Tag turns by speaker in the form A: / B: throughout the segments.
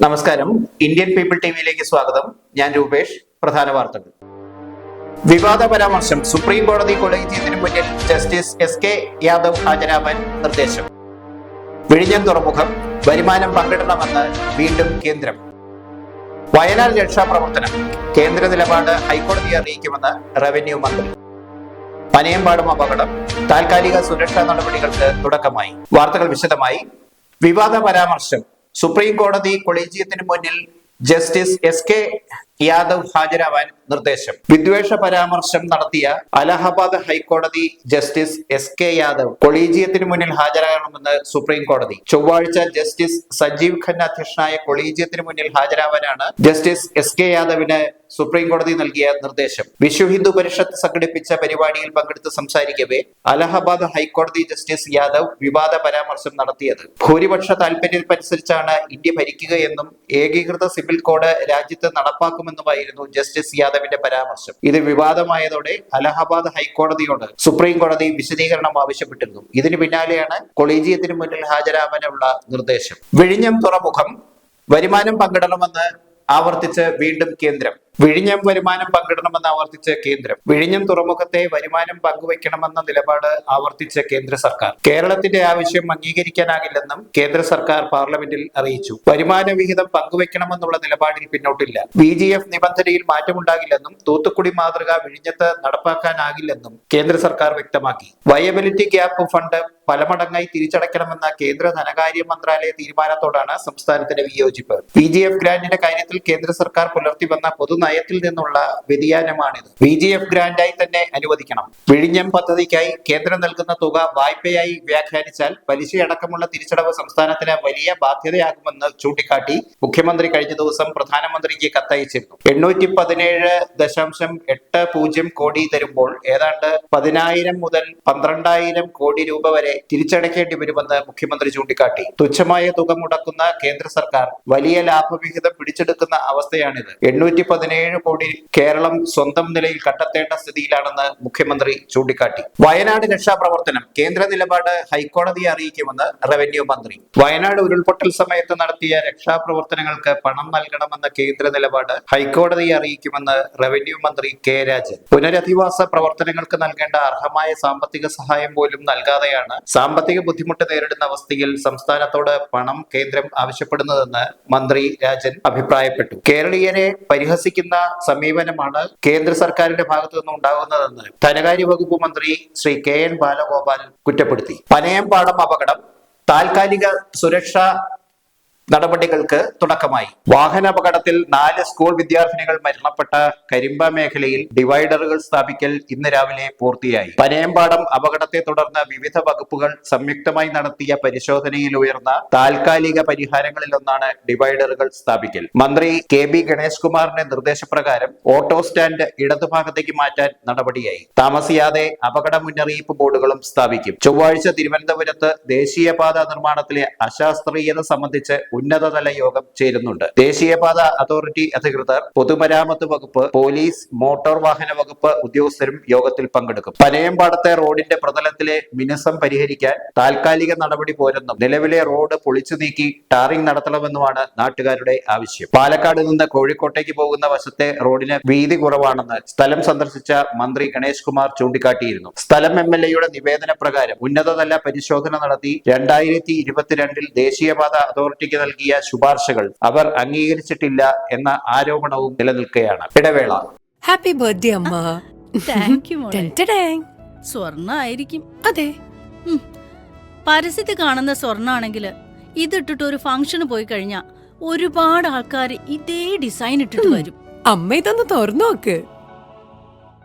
A: നമസ്കാരം. Indian people ടിവിയിലേക്ക് സ്വാഗതം. ഞാൻ രൂപേഷ്. പ്രധാന വാർത്തകൾ. വിവാദ പരാമർശം. സുപ്രീം കോടതി കൊളീജിയത്തിന് മുന്നിൽ ജസ്റ്റിസ് എസ് കെ യാദവ് ഹാജരാവാൻ നിർദ്ദേശം. വിഴിഞ്ഞം തുറമുഖം. വരുമാനം പങ്കിടണമെന്ന് വീണ്ടും കേന്ദ്രം. വയനാട് രക്ഷാപ്രവർത്തനം കേന്ദ്ര നിലപാട് ഹൈക്കോടതിയെ അറിയിക്കുമെന്ന് റവന്യൂ മന്ത്രി. പനയമ്പാടും അപകടം. താൽക്കാലിക സുരക്ഷാ നടപടികൾക്ക് തുടക്കമായി. വാർത്തകൾ വിശദമായി. വിവാദ പരാമർശം. സുപ്രീം കോടതി കൊളീജിയത്തിന് മുന്നിൽ ജസ്റ്റിസ് എസ് കെ യാദവ് ഹാജരാവാൻ നിർദ്ദേശം. വിദ്വേഷ പരാമർശം നടത്തിയ അലഹബാദ് ഹൈക്കോടതി ജസ്റ്റിസ് എസ് കെ യാദവ് കൊളീജിയത്തിന് മുന്നിൽ ഹാജരാകണമെന്ന് സുപ്രീം കോടതി. ചൊവ്വാഴ്ച ജസ്റ്റിസ് സജീവ് ഖന്ന അധ്യക്ഷനായ കൊളീജിയത്തിന് മുന്നിൽ ഹാജരാവാനാണ് ജസ്റ്റിസ് എസ് കെ യാദവിന് സുപ്രീം കോടതി നൽകിയ നിർദ്ദേശം. വിശ്വ ഹിന്ദു പരിഷത്ത് സംഘടിപ്പിച്ച പരിപാടിയിൽ പങ്കെടുത്ത് സംസാരിക്കവേ അലഹബാദ് ഹൈക്കോടതി ജസ്റ്റിസ് യാദവ് വിവാദ പരാമർശം നടത്തിയത്. ഭൂരിപക്ഷ താൽപര്യമനുസരിച്ചാണ് ഇന്ത്യ ഭരിക്കുകയെന്നും ഏകീകൃത സിവിൽ കോഡ് രാജ്യത്ത് നടപ്പാക്കുമെന്നുമായിരുന്നു ജസ്റ്റിസ് യാദവിന്റെ പരാമർശം. ഇത് വിവാദമായതോടെ അലഹബാദ് ഹൈക്കോടതിയോട് സുപ്രീം കോടതി വിശദീകരണം ആവശ്യപ്പെട്ടിരുന്നു. ഇതിന് പിന്നാലെയാണ് കൊളീജിയത്തിന് മുന്നിൽ ഹാജരാവാനുള്ള നിർദ്ദേശം. വിഴിഞ്ഞം തുറമുഖം വരുമാനം പങ്കിടണമെന്ന് ആവർത്തിച്ച് വീണ്ടും കേന്ദ്രം. വിഴിഞ്ഞം വരുമാനം പങ്കിടണമെന്ന് ആവർത്തിച്ച കേന്ദ്രം വിഴിഞ്ഞം തുറമുഖത്തെ വരുമാനം പങ്കുവയ്ക്കണമെന്ന നിലപാട് ആവർത്തിച്ച കേന്ദ്ര സർക്കാർ. കേരളത്തിന്റെ ആവശ്യം അംഗീകരിക്കാനാകില്ലെന്നും കേന്ദ്ര സർക്കാർ പാർലമെന്റിൽ അറിയിച്ചു. വരുമാന വിഹിതം പങ്കുവയ്ക്കണമെന്നുള്ള നിലപാടിൽ പിന്നോട്ടില്ല. ബി ജി എഫ് നിബന്ധനയിൽ മാറ്റമുണ്ടാകില്ലെന്നും തൂത്തുക്കുടി മാതൃക വിഴിഞ്ഞത്ത് നടപ്പാക്കാനാകില്ലെന്നും കേന്ദ്ര സർക്കാർ വ്യക്തമാക്കി. വയബിലിറ്റി ഗ്യാപ്പ് ഫണ്ട് പലമടങ്ങായി തിരിച്ചടയ്ക്കണമെന്ന കേന്ദ്ര ധനകാര്യ മന്ത്രാലയ തീരുമാനത്തോടാണ് സംസ്ഥാനത്തിന്റെ വിയോജിപ്പ്. ബി ജി എഫ് ഗ്രാന്റിന്റെ കാര്യത്തിൽ കേന്ദ്ര സർക്കാർ പുലർത്തി വന്ന പൊതുനയത്തിൽ നിന്നുള്ള വ്യതിയാനമാണിത്. ബി ജി എഫ് ഗ്രാന്റായി തന്നെ അനുവദിക്കണം. വിഴിഞ്ഞം പദ്ധതിക്കായി കേന്ദ്രം നൽകുന്ന തുക വായ്പയായി വ്യാഖ്യാനിച്ചാൽ പലിശയടക്കമുള്ള തിരിച്ചടവ് സംസ്ഥാനത്തിന് വലിയ ബാധ്യതയാകുമെന്ന് ചൂണ്ടിക്കാട്ടി മുഖ്യമന്ത്രി കഴിഞ്ഞ ദിവസം പ്രധാനമന്ത്രിക്ക് കത്തയച്ചിരുന്നു. എണ്ണൂറ്റി പതിനേഴ് ദശാംശം എട്ട് പൂജ്യം കോടി തരുമ്പോൾ ഏതാണ്ട് പതിനായിരം മുതൽ പന്ത്രണ്ടായിരം കോടി രൂപ വരെ തിരിച്ചടയ്ക്കേണ്ടി വരുമെന്ന് മുഖ്യമന്ത്രി ചൂണ്ടിക്കാട്ടി. തുച്ഛമായ തുക മുടക്കുന്ന കേന്ദ്ര സർക്കാർ വലിയ ലാഭവിഹിതം പിടിച്ചെടുക്കുന്ന അവസ്ഥയാണിത്. എണ്ണൂറ്റി പതിനേഴ് കോടി കേരളം സ്വന്തം നിലയിൽ കണ്ടെത്തേണ്ട സ്ഥിതിയിലാണെന്ന് മുഖ്യമന്ത്രി ചൂണ്ടിക്കാട്ടി. വയനാട് രക്ഷാപ്രവർത്തനം കേന്ദ്ര നിലപാട് ഹൈക്കോടതിയെ അറിയിക്കുമെന്ന് റവന്യൂ മന്ത്രി. വയനാട് ഉരുൾപൊട്ടൽ സമയത്ത് നടത്തിയ രക്ഷാപ്രവർത്തനങ്ങൾക്ക് പണം നൽകണമെന്ന കേന്ദ്ര നിലപാട് ഹൈക്കോടതിയെ അറിയിക്കുമെന്ന് റവന്യൂ മന്ത്രി കെ രാജൻ. പുനരധിവാസ പ്രവർത്തനങ്ങൾക്ക് നൽകേണ്ട അർഹമായ സാമ്പത്തിക സഹായം പോലും നൽകാതെയാണ് സാമ്പത്തിക ബുദ്ധിമുട്ട് നേരിടുന്ന അവസ്ഥയിൽ സംസ്ഥാനത്തോട് പണം കേന്ദ്രം ആവശ്യപ്പെടുന്നതെന്ന് മന്ത്രി രാജൻ അഭിപ്രായപ്പെട്ടു. കേരളീയരെ പരിഹസിക്കുന്ന സമീപനമാണ് കേന്ദ്ര സർക്കാരിന്റെ ഭാഗത്തു നിന്നും ഉണ്ടാകുന്നതെന്ന് ധനകാര്യ വകുപ്പ് മന്ത്രി ശ്രീ കെ എൻ ബാലഗോപാൽ കുറ്റപ്പെടുത്തി. പനയംപാടം അപകടം താൽക്കാലിക സുരക്ഷാ നടപടികൾക്ക് തുടക്കമായി. വാഹനാപകടത്തിൽ നാല് സ്കൂൾ വിദ്യാർത്ഥിനികൾ മരണപ്പെട്ട കരിമ്പ മേഖലയിൽ ഡിവൈഡറുകൾ സ്ഥാപിക്കൽ ഇന്ന് രാവിലെ പൂർത്തിയായി. പനയമ്പാടം അപകടത്തെ തുടർന്ന് വിവിധ വകുപ്പുകൾ സംയുക്തമായി നടത്തിയ പരിശോധനയിൽ ഉയർന്ന താൽക്കാലിക പരിഹാരങ്ങളിലൊന്നാണ് ഡിവൈഡറുകൾ സ്ഥാപിക്കൽ. മന്ത്രി കെ ബി ഗണേഷ് കുമാറിന്റെ നിർദ്ദേശപ്രകാരം ഓട്ടോ സ്റ്റാൻഡ് ഇടതുഭാഗത്തേക്ക് മാറ്റാൻ നടപടിയായി. താമസിയാതെ അപകട മുന്നറിയിപ്പ് ബോർഡുകളും സ്ഥാപിക്കും. ചൊവ്വാഴ്ച തിരുവനന്തപുരത്ത് ദേശീയപാത നിർമ്മാണത്തിലെ അശാസ്ത്രീയത സംബന്ധിച്ച് ഉന്നതതല യോഗം ചേരുന്നുണ്ട്. ദേശീയപാത അതോറിറ്റി അധികൃതർ പൊതുമരാമത്ത് വകുപ്പ് പോലീസ് മോട്ടോർ വാഹന വകുപ്പ് ഉദ്യോഗസ്ഥരും യോഗത്തിൽ പങ്കെടുക്കും. പനയമ്പാടത്തെ റോഡിന്റെ പ്രതലത്തിലെ മിനുസം പരിഹരിക്കാൻ താൽക്കാലിക നടപടി പോരെന്നും നിലവിലെ റോഡ് പൊളിച്ചു നീക്കി ടാറിംഗ് നടത്തണമെന്നുമാണ് നാട്ടുകാരുടെ ആവശ്യം. പാലക്കാട് നിന്ന് കോഴിക്കോട്ടേക്ക് പോകുന്ന വശത്തെ റോഡിന് വീതി കുറവാണെന്ന് സ്ഥലം സന്ദർശിച്ച മന്ത്രി ഗണേഷ് കുമാർ ചൂണ്ടിക്കാട്ടിയിരുന്നു. സ്ഥലം എം എൽ എയുടെ നിവേദന പ്രകാരം ഉന്നതതല പരിശോധന നടത്തി രണ്ടായിരത്തി ഇരുപത്തിരണ്ടിൽ ദേശീയപാത അതോറിറ്റിക്ക് നൽകിയ ശുപാർശകൾ അവർ അംഗീകരിച്ചിട്ടില്ല എന്ന ആരോപണവും നിലനിൽക്കുകയാണ്. ഇടവേള.
B: ഹാപ്പി ബർത്ത്ഡേ അമ്മ.
C: സ്വർണ ആയിരിക്കും
B: അതെ.
C: പരസ്യത്തിൽ കാണുന്ന സ്വർണാണെങ്കിൽ ഇതിട്ടിട്ട് ഒരു ഫംഗ്ഷന് പോയി കഴിഞ്ഞാ ഒരുപാട് ആൾക്കാർ ഇതേ ഡിസൈൻ ഇട്ടിട്ട് വരും.
B: അമ്മ ഇതൊന്ന് തുറന്നു നോക്ക്.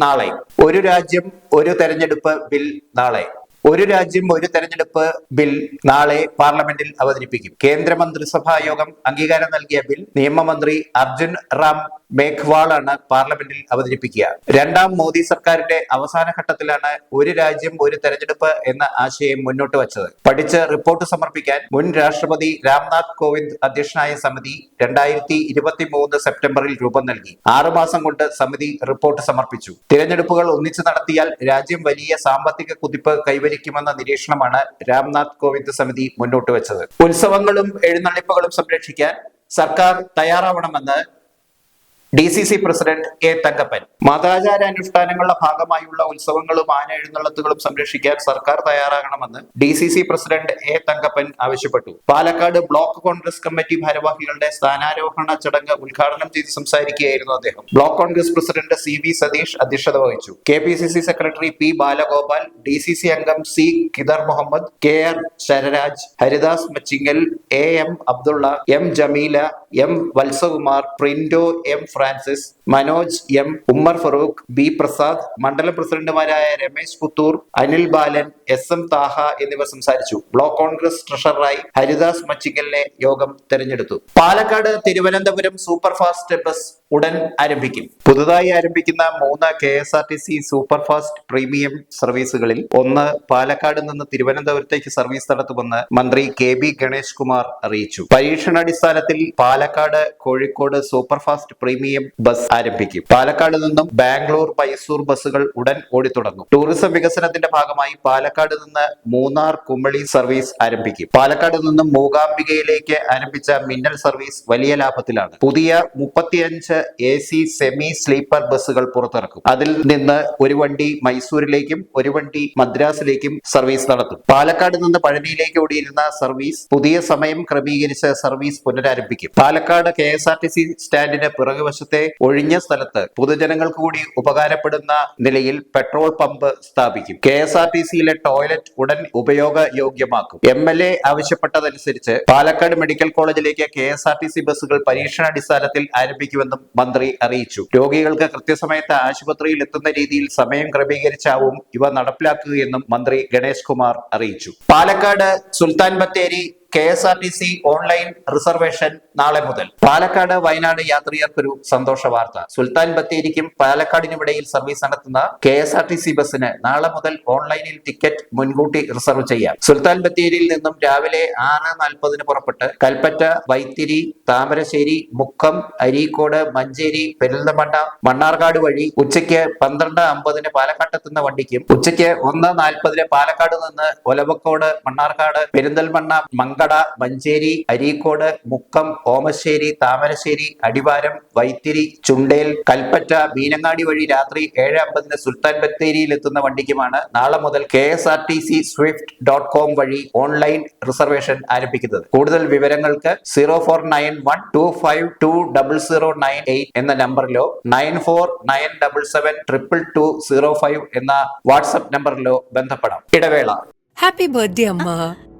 A: നാളെ. ഒരു രാജ്യം ഒരു തെരഞ്ഞെടുപ്പ് ബിൽ നാളെ. ഒരു രാജ്യം ഒരു തെരഞ്ഞെടുപ്പ് ബിൽ നാളെ പാർലമെന്റിൽ അവതരിപ്പിക്കും. കേന്ദ്രമന്ത്രിസഭാ യോഗം അംഗീകാരം നൽകിയ ബിൽ നിയമമന്ത്രി അർജുൻ റാം മേഘ്വാളാണ് പാർലമെന്റിൽ അവതരിപ്പിക്കുക. രണ്ടാം മോദി സർക്കാരിന്റെ അവസാന ഘട്ടത്തിലാണ് ഒരു രാജ്യം ഒരു തെരഞ്ഞെടുപ്പ് എന്ന ആശയം മുന്നോട്ട് വച്ചത്. പഠിച്ച് റിപ്പോർട്ട് സമർപ്പിക്കാൻ മുൻ രാഷ്ട്രപതി രാംനാഥ് കോവിന്ദ് അധ്യക്ഷനായ സമിതി രണ്ടായിരത്തി ഇരുപത്തി മൂന്ന് സെപ്റ്റംബറിൽ രൂപം നൽകി. ആറുമാസം കൊണ്ട് സമിതി റിപ്പോർട്ട് സമർപ്പിച്ചു. തിരഞ്ഞെടുപ്പുകൾ ഒന്നിച്ചു നടത്തിയാൽ രാജ്യം വലിയ സാമ്പത്തിക കുതിപ്പ് കൈവരിക്കുമെന്ന നിരീക്ഷണമാണ് രാംനാഥ് കോവിന്ദ് സമിതി മുന്നോട്ട് വെച്ചത്. ഉത്സവങ്ങളും എഴുന്നള്ളിപ്പുകളും സംരക്ഷിക്കാൻ സർക്കാർ തയ്യാറാവണമെന്ന് D C C president A Thankappan. മതാചാര അനുഷ്ഠാനങ്ങളുടെ ഭാഗമായുള്ള ഉത്സവങ്ങളും ആന എഴുന്നള്ളത്തുകളും സംരക്ഷിക്കാൻ സർക്കാർ തയ്യാറാകണമെന്ന് D C C president A Thankappan ആവശ്യപ്പെട്ടു. പാലക്കാട് ബ്ലോക്ക് കോൺഗ്രസ് കമ്മിറ്റി ഭാരവാഹികളുടെ സ്ഥാനാരോഹണ ചടങ്ങ് ഉദ്ഘാടനം ചെയ്ത് സംസാരിക്കുകയായിരുന്നു അദ്ദേഹം. Block Congress president C V Satheesh അധ്യക്ഷത വഹിച്ചു. K P C C secretary P Balagopal D C C അംഗം C Kidar Muhammad K R Shararaj Haridas Machingal A M Abdulla M Jameela M Valsakumar Printo M Francis Manoj M. Ummar Farooq B. Prasad മണ്ഡലം പ്രസിഡന്റുമാരായ Ramesh Puthur Anil Balan S. M. Thaha എന്നിവർ സംസാരിച്ചു. Block Congress ട്രഷററായി ഹരിദാസ് മച്ചിക്കലിനെ യോഗം തെരഞ്ഞെടുത്തു. Palakkad Thiruvananthapuram super fast bus ഉടൻ ആരംഭിക്കും. പുതുതായി ആരംഭിക്കുന്ന മൂന്ന് K S R T C super fast premium സർവീസുകളിൽ ഒന്ന് പാലക്കാട് നിന്ന് തിരുവനന്തപുരത്തേക്ക് സർവീസ് നടത്തുമെന്ന് മന്ത്രി കെ ബി ഗണേഷ് കുമാർ അറിയിച്ചു. പരീക്ഷണാടിസ്ഥാനത്തിൽ Palakkad Kozhikode super fast premium bus ആരംഭിക്കും. പാലക്കാട് നിന്നും ബാംഗ്ലൂർ മൈസൂർ ബസ്സുകൾ ഉടൻ ഓടിത്തുടങ്ങും. ടൂറിസം വികസനത്തിന്റെ ഭാഗമായി പാലക്കാട് നിന്ന് മൂന്നാർ കുമളി സർവീസ് ആരംഭിക്കും. പാലക്കാട് നിന്നും മൂകാംബികയിലേക്ക് ആരംഭിച്ച മിന്നൽ സർവീസ് വലിയ ലാഭത്തിലാണ്. പുതിയ മുപ്പത്തിയഞ്ച് എ സി സെമി സ്ലീപ്പർ ബസ്സുകൾ പുറത്തിറക്കും. അതിൽ നിന്ന് ഒരു വണ്ടി മൈസൂരിലേക്കും ഒരു വണ്ടി മദ്രാസിലേക്കും സർവീസ് നടത്തും. പാലക്കാട് നിന്ന് പഴനിയിലേക്ക് ഓടിയിരുന്ന സർവീസ് പുതിയ സമയം ക്രമീകരിച്ച് സർവീസ് പുനരാരംഭിക്കും. Palakkad K S R T C സ്റ്റാൻഡിന് പിറകുവശത്തെ ഒഴിഞ്ഞ സ്ഥലത്ത് പൊതുജനങ്ങൾക്ക് കൂടി ഉപകാരപ്പെടുന്ന നിലയിൽ പെട്രോൾ പമ്പ് സ്ഥാപിക്കും. കെ എസ് ആർ ടി സിയിലെ ടോയ്ലറ്റ് ഉടൻ ഉപയോഗയോഗ്യമാക്കും. എം എൽ എ ആവശ്യപ്പെട്ടതനുസരിച്ച് പാലക്കാട് മെഡിക്കൽ കോളേജിലേക്ക് K S R T C ബസ്സുകൾ പരീക്ഷണാടിസ്ഥാനത്തിൽ ആരംഭിക്കുമെന്നും മന്ത്രി അറിയിച്ചു. രോഗികൾക്ക് കൃത്യസമയത്ത് ആശുപത്രിയിൽ എത്തുന്ന രീതിയിൽ സമയം ക്രമീകരിച്ചാവും ഇവ നടപ്പിലാക്കുകയെന്നും മന്ത്രി ഗണേഷ് കുമാർ അറിയിച്ചു. Palakkad Sultan Bathery K S R T C online reservation നാളെ മുതൽ. പാലക്കാട് വയനാട് യാത്രികർക്കൊരു സന്തോഷ വാർത്ത. സുൽത്താൻ ബത്തേരിക്കും പാലക്കാടിനുമിടയിൽ സർവീസ് നടത്തുന്ന K S R T C ബസ്സിന് നാളെ മുതൽ ഓൺലൈനിൽ ടിക്കറ്റ് മുൻകൂട്ടി റിസർവ് ചെയ്യാം. സുൽത്താൻ ബത്തേരിയിൽ നിന്നും രാവിലെ ആറ് നാൽപ്പതിന് പുറപ്പെട്ട് കൽപ്പറ്റ വൈത്തിരി താമരശ്ശേരി മുക്കം അരീക്കോട് മഞ്ചേരി പെരിന്തമണ്ണ മണ്ണാർക്കാട് വഴി ഉച്ചയ്ക്ക് പന്ത്രണ്ട് അമ്പതിന് പാലക്കാട്ടെത്തുന്ന വണ്ടിക്കും ഉച്ചയ്ക്ക് ഒന്ന് നാൽപ്പതിന് പാലക്കാട് നിന്ന് ഒലവക്കോട് മണ്ണാർക്കാട് പെരിന്തൽമണ്ണ മങ്കട മഞ്ചേരി അരീക്കോട് മുക്കം ഓമശ്ശേരി താമരശ്ശേരി അടിവാരം വൈത്തിരി ചുണ്ടേൽ കൽപ്പറ്റ മീനങ്ങാടി വഴി രാത്രി ഏഴ് അമ്പതിന് സുൽത്താൻ ബത്തേരിയിൽ എത്തുന്ന വണ്ടിക്കുമാണ് നാളെ മുതൽ K S R T C swift dot com വഴി ഓൺലൈൻ റിസർവേഷൻ ആരംഭിക്കുന്നത്. കൂടുതൽ വിവരങ്ങൾക്ക് zero four nine one two five two double zero nine eight എന്ന നമ്പറിലോ nine four nine double seven triple two zero five എന്ന വാട്സ്ആപ്പ് നമ്പറിലോ ബന്ധപ്പെടാം. ഇടവേള.
B: Happy birthday അമ്മ.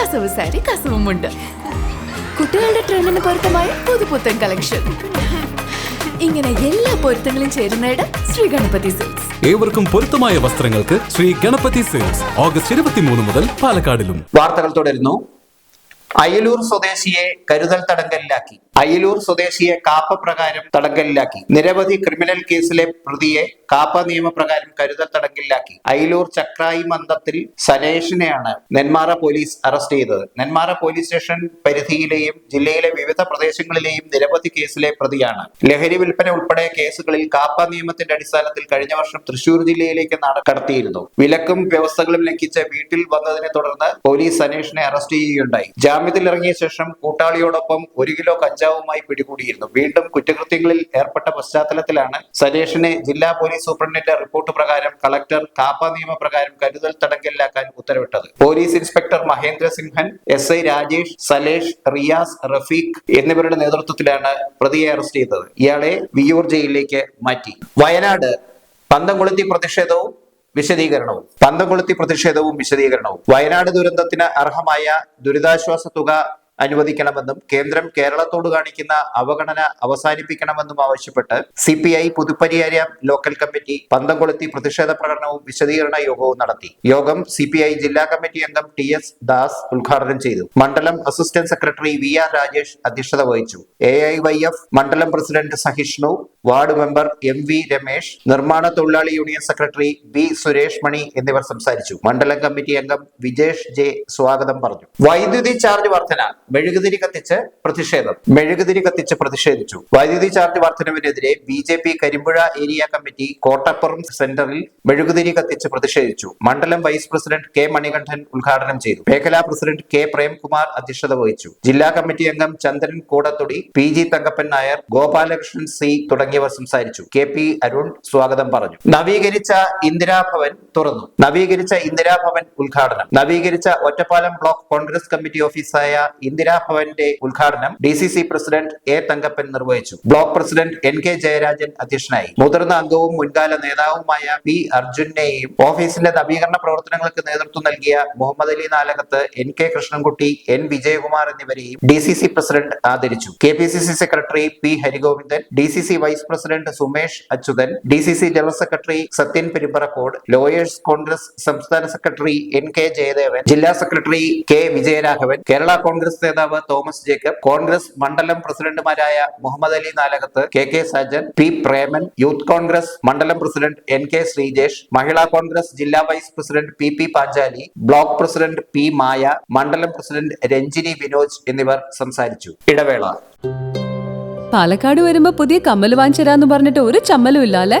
D: കസവ് സാരി കസവുമുണ്ട് കുട്ടികളുടെ ട്രെൻഡിന് പൊരുത്തമായ പുതുപുത്തൻ കളക്ഷൻ ഇങ്ങനെ എല്ലാ പൊരുത്തങ്ങളും ചേരുന്നയിടം ശ്രീ ഗണപതി സിൽക്സ്
E: ഏവർക്കും പൊരുത്തമായ വസ്ത്രങ്ങൾക്ക് ശ്രീ ഗണപതി സെയിൽസ് ഓഗസ്റ്റ് ഇരുപത്തിമൂന്ന് മുതൽ പാലക്കാടിലും.
A: വാർത്തകൾ തുടരുന്നു. അയലൂർ സ്വദേശിയെ കരുതൽ തടങ്കലിലാക്കി. അയലൂർ സ്വദേശിയെ കാപ്പ പ്രകാരം തടങ്കലിലാക്കി. നിരവധി ക്രിമിനൽ കേസിലെ പ്രതിയെ കാപ്പ നിയമപ്രകാരം കരുതൽ തടങ്കലിലാക്കി. അയലൂർ ചക്രായി മന്ദത്തിൽ സനേഷിനെയാണ് നെന്മാറ പോലീസ് അറസ്റ്റ് ചെയ്തത്. നെന്മാറ പോലീസ് സ്റ്റേഷൻ പരിധിയിലെയും ജില്ലയിലെ വിവിധ പ്രദേശങ്ങളിലെയും നിരവധി കേസിലെ പ്രതിയാണ്. ലഹരി വിൽപ്പന ഉൾപ്പെടെ കേസുകളിൽ കാപ്പ നിയമത്തിന്റെ അടിസ്ഥാനത്തിൽ കഴിഞ്ഞ വർഷം തൃശൂർ ജില്ലയിലേക്ക് കടത്തിയിരുന്നു. വിലക്കും വ്യവസ്ഥകളും ലംഘിച്ച് വീട്ടിൽ വന്നതിനെ തുടർന്ന് പോലീസ് സനേഷിനെ അറസ്റ്റ് ചെയ്യുകയുണ്ടായി. ജാമ്യത്തിൽ ഇറങ്ങിയ ശേഷം കൂട്ടാളിയോടൊപ്പം ഒരു കിലോ കഞ്ചാവുമായി പിടികൂടിയിരുന്നു. വീണ്ടും കുറ്റകൃത്യങ്ങളിൽ ഏർപ്പെട്ട പശ്ചാത്തലത്തിലാണ് സരേഷിനെ ജില്ലാ പോലീസ് സൂപ്രണ്ടിന്റെ റിപ്പോർട്ട് പ്രകാരം കളക്ടർ കാപ്പ നിയമപ്രകാരം കരുതൽ തടങ്കലിലാക്കാൻ ഉത്തരവിട്ടത്. Police inspector Mahendra Simhan S I Rajesh Salesh Riyas Rafeeq എന്നിവരുടെ നേതൃത്വത്തിലാണ് പ്രതിയെ അറസ്റ്റ് ചെയ്തത്. ഇയാളെ വിയൂർ ജയിലിലേക്ക് മാറ്റി. വയനാട് പന്തംകൊളുത്തി പ്രതിഷേധവും വിശദീകരണവും. പന്തംകൊളുത്തി പ്രതിഷേധവും വിശദീകരണവും. വയനാട് ദുരന്തത്തിന് അർഹമായ ദുരിതാശ്വാസ തുക അനുവദിക്കണമെന്നും കേന്ദ്രം കേരളത്തോട് കാണിക്കുന്ന അവഗണന അവസാനിപ്പിക്കണമെന്നും ആവശ്യപ്പെട്ട് C P I Puthuppariyaram local committee പന്തംകൊളുത്തി പ്രതിഷേധ പ്രകടനവും വിശദീകരണ യോഗവും നടത്തി. യോഗം സി പി ഐ ജില്ലാ കമ്മിറ്റി അംഗം ടി എസ് ദാസ് ഉദ്ഘാടനം ചെയ്തു. മണ്ഡലം assistant secretary V R Rajesh അധ്യക്ഷത വഹിച്ചു. എ ഐ വൈ എഫ് മണ്ഡലം president Sahishnu ward member M V Ramesh നിർമ്മാണ തൊഴിലാളി union secretary B Suresh Mani എന്നിവർ സംസാരിച്ചു. മണ്ഡലം കമ്മിറ്റി അംഗം വിജേഷ് ജെ സ്വാഗതം പറഞ്ഞു. വൈദ്യുതി ചാർജ് വർധന മെഴുകുതിരി കത്തിച്ച് പ്രതിഷേധം. മെഴുകുതിരി കത്തിച്ച് പ്രതിഷേധിച്ചു. വൈദ്യുതി charge വർധനവിനെതിരെ B J P Karimpuzha area committee Kottappuram സെന്ററിൽ മെഴുകുതിരി കത്തിച്ച് പ്രതിഷേധിച്ചു. മണ്ഡലം വൈസ് പ്രസിഡന്റ് കെ മണികണ്ഠൻ ഉദ്ഘാടനം ചെയ്തു. മേഖലാ പ്രസിഡന്റ് കെ പ്രേംകുമാർ അധ്യക്ഷത വഹിച്ചു. ജില്ലാ കമ്മിറ്റി അംഗം Chandran Koodathodi P G Thankappan Nair Gopalakrishnan C തുടങ്ങിയവർ സംസാരിച്ചു. കെ പി അരുൺ സ്വാഗതം പറഞ്ഞു. നവീകരിച്ച ഇന്ദിരാഭവൻ തുറന്നു. നവീകരിച്ച ഇന്ദിരാഭവൻ ഉദ്ഘാടനം. നവീകരിച്ച ഒറ്റപ്പാലം ബ്ലോക്ക് കോൺഗ്രസ് കമ്മിറ്റി ഓഫീസായ ഇന്ദിരാഭവന്റെ ഉദ്ഘാടനം D C C president A Thankappan നിർവഹിച്ചു. Block president N K Jayarajan അധ്യക്ഷനായി. മുതിർന്ന അംഗവും മുൻകാല നേതാവുമായ പി അർജുനെയും ഓഫീസിന്റെ നവീകരണ പ്രവർത്തനങ്ങൾക്ക് നേതൃത്വം നൽകിയ Muhammad Ali Nalakath N K Krishnankutty N Vijayakumar എന്നിവരെയും ഡി സി സി പ്രസിഡന്റ് ആദരിച്ചു. K P C C secretary P Harigovindan D C C vice president Sumesh Achuthan D C C general secretary Sathyan Perumparakode lawyers Congress സംസ്ഥാന secretary N K Jayadevan ജില്ലാ secretary K Vijayaraghavan Kerala Congress നേതാവ് Thomas Jacob Congress മണ്ഡലം പ്രസിഡന്റുമാരായ Muhammad Ali Nalakath K K Sajan P Preman youth Congress മണ്ഡലം president N K Sreejesh Mahila Congress ജില്ലാ vice president P P Panchali block president P Maya മണ്ഡലം president Ranjini Vinoj എന്നിവർ സംസാരിച്ചു. ഇടവേള.
F: പാലക്കാട് വരുമ്പോ പുതിയ കമ്മൽ വാങ്ങിച്ചരാന്ന് പറഞ്ഞിട്ട് ഒരു ചമ്മലും ഇല്ല അല്ലെ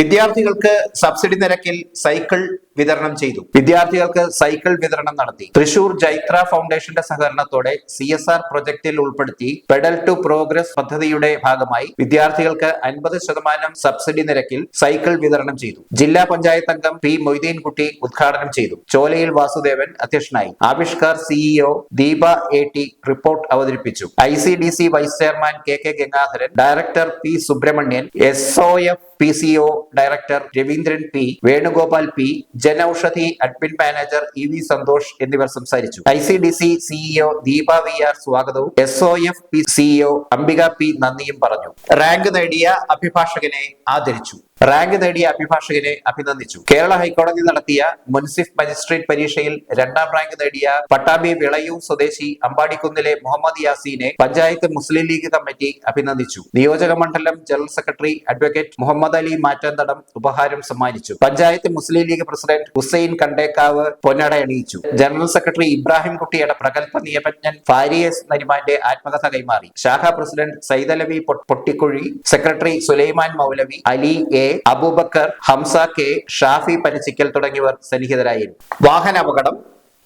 A: വിദ്യാർത്ഥികൾക്ക് സബ്സിഡി നിരക്കിൽ സൈക്കിൾ വിതരണം ചെയ്തു. വിദ്യാർത്ഥികൾക്ക് സൈക്കിൾ വിതരണം നടത്തി. തൃശൂർ ജൈത്ര ഫൗണ്ടേഷന്റെ സഹകരണത്തോടെ സി എസ് ആർ പ്രൊജക്ടിൽ ഉൾപ്പെടുത്തി പെഡൽ ടു പ്രോഗ്രസ് പദ്ധതിയുടെ ഭാഗമായി വിദ്യാർത്ഥികൾക്ക് അൻപത് ശതമാനം സബ്സിഡി നിരക്കിൽ സൈക്കിൾ വിതരണം ചെയ്തു. ജില്ലാ പഞ്ചായത്ത് അംഗം പി മൊയ്തീൻകുട്ടി ഉദ്ഘാടനം ചെയ്തു. ചോലയിൽ വാസുദേവൻ അധ്യക്ഷനായി. Aavishkar CEO Deepa A T report അവതരിപ്പിച്ചു. I C D C vice chairman K K Gangadharan director P Subrahmanyan S O F P C O director Raveendran P Venugopal P Janaushadhi admin manager E V Santhosh എന്നിവർ സംസാരിച്ചു. I C D C CEO Deepa V R സ്വാഗതവും. S O F P CEO Ambika P നന്ദിയും പറഞ്ഞു. Rank നേടിയ അഭിഭാഷകനെ ആദരിച്ചു. Rank നേടിയ അഭിഭാഷകനെ അഭിനന്ദിച്ചു. കേരള ഹൈക്കോടതി നടത്തിയ മുൻസിഫ് മജിസ്ട്രേറ്റ് പരീക്ഷയിൽ രണ്ടാം റാങ്ക് നേടിയ പട്ടാമ്പി വിളയൂർ സ്വദേശി അമ്പാടിക്കുന്നിലെ മുഹമ്മദ് യാസീനെ പഞ്ചായത്ത് മുസ്ലിം ലീഗ് കമ്മിറ്റി അഭിനന്ദിച്ചു. നിയോജക മണ്ഡലം general secretary advocate Muhammad Ali Mattanthadam ഉപഹാരം സമ്മാനിച്ചു. പഞ്ചായത്ത് മുസ്ലിം ലീഗ് പ്രസിഡന്റ് ഹുസൈൻ കണ്ടേക്കാവ് പൊന്നട അണിയിച്ചു ജനറൽ സെക്രട്ടറി ഇബ്രാഹിം കുട്ടിയുടെ പ്രഗത്ഭ നിയമജ്ഞൻ ഫാരിയസ് നരിമാന്റെ ആത്മകഥ കൈമാറി. ശാഖാ president Saidalavi Pottikkuzhi secretary Sulaiman Maulavi Ali A Abubakar Hamza K Shafi Parichikkal തുടങ്ങിയവർ സന്നിഹിതരായിരുന്നു. വാഹനാപകടം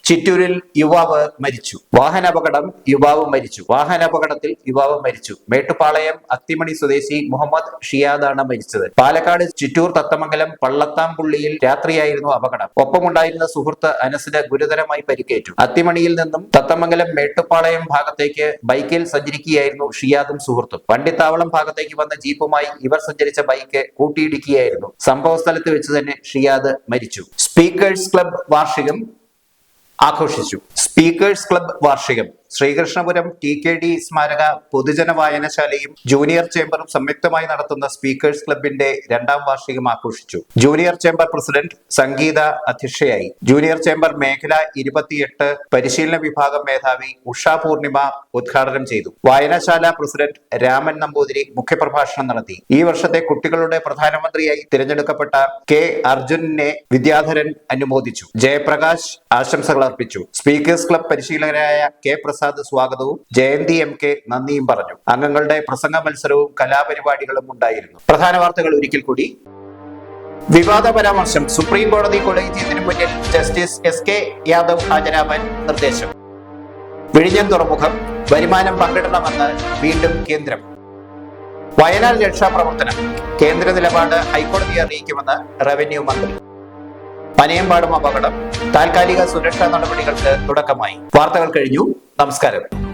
A: ചിറ്റൂരിൽ യുവാവ് മരിച്ചു. വാഹനാപകടം യുവാവ് മരിച്ചു. വാഹനാപകടത്തിൽ യുവാവ് മരിച്ചു. മേട്ടുപാളയം അത്തിമണി സ്വദേശി മുഹമ്മദ് ഷിയാദാണ് മരിച്ചത്. പാലക്കാട് ചിറ്റൂർ തത്തമംഗലം പള്ളത്താംപുള്ളിയിൽ രാത്രിയായിരുന്നു അപകടം. ഒപ്പമുണ്ടായിരുന്ന സുഹൃത്ത് അനസിന് ഗുരുതരമായി പരിക്കേറ്റു. അത്തിമണിയിൽ നിന്നും തത്തമംഗലം മേട്ടുപാളയം ഭാഗത്തേക്ക് ബൈക്കിൽ സഞ്ചരിക്കുകയായിരുന്നു ഷിയാദും സുഹൃത്തും. വണ്ടിത്താവളം ഭാഗത്തേക്ക് വന്ന ജീപ്പുമായി ഇവർ സഞ്ചരിച്ച ബൈക്ക് കൂട്ടിയിടിക്കുകയായിരുന്നു. സംഭവ സ്ഥലത്ത് വെച്ച് തന്നെ ഷിയാദ് മരിച്ചു. സ്പീക്കേഴ്സ് ക്ലബ് വാർഷികം ആഘോഷിച്ചു. സ്പീക്കേഴ്സ് ക്ലബ് വാർഷികം. ശ്രീകൃഷ്ണപുരം ടി കെ ഡി സ്മാരക പൊതുജന വായനശാലയും ജൂനിയർ ചേംബറും സംയുക്തമായി നടത്തുന്ന സ്പീക്കേഴ്സ് ക്ലബിന്റെ രണ്ടാം വാർഷികം ആഘോഷിച്ചു. ജൂനിയർ ചേംബർ പ്രസിഡന്റ് സംഗീത അധ്യക്ഷയായി. ജൂനിയർ ചേംബർ മേഖല ഇരുപത്തിയെട്ട് പരിശീലന വിഭാഗം മേധാവി ഉഷ പൂർണിമ ഉദ്ഘാടനം ചെയ്തു. വായനശാല പ്രസിഡന്റ് രാമൻ നമ്പൂതിരി മുഖ്യപ്രഭാഷണം നടത്തി. ഈ വർഷത്തെ കുട്ടികളുടെ പ്രധാനമന്ത്രിയായി തിരഞ്ഞെടുക്കപ്പെട്ട കെ അർജുനെ വിദ്യാധരൻ അനുമോദിച്ചു. ജയപ്രകാശ് ആശംസകൾ അർപ്പിച്ചു. സ്പീക്കേഴ്സ് ക്ലബ് പരിശീലകരായ കെ പ്രസാദ് സ്വാഗതവും. ജയന്തി എം കെ നന്ദിയും പറഞ്ഞു. അംഗങ്ങളുടെ പ്രസംഗ മത്സരവും കലാപരിപാടികളും ഉണ്ടായിരുന്നു. പ്രധാന വാർത്തകൾ ഒരിക്കൽ കൂടി. വിവാദ പരാമർശം. സുപ്രീം കോടതി കൊളീജിയത്തിന് മുന്നിൽ ജസ്റ്റിസ് എസ് കെ യാദവ് ഹാജരാവാൻ നിർദ്ദേശം. വിഴിഞ്ഞം തുറമുഖം. വരുമാനം പങ്കിടണമെന്ന് വീണ്ടും കേന്ദ്രം. വയനാട് രക്ഷാപ്രവർത്തനം കേന്ദ്ര നിലപാട് ഹൈക്കോടതിയെ അറിയിക്കുമെന്ന് റവന്യൂ മന്ത്രി. പനയമ്പാടും അപകടം. താൽക്കാലിക സുരക്ഷാ നടപടികൾക്ക് തുടക്കമായി. വാർത്തകൾ കഴിഞ്ഞു. നമസ്കാരം.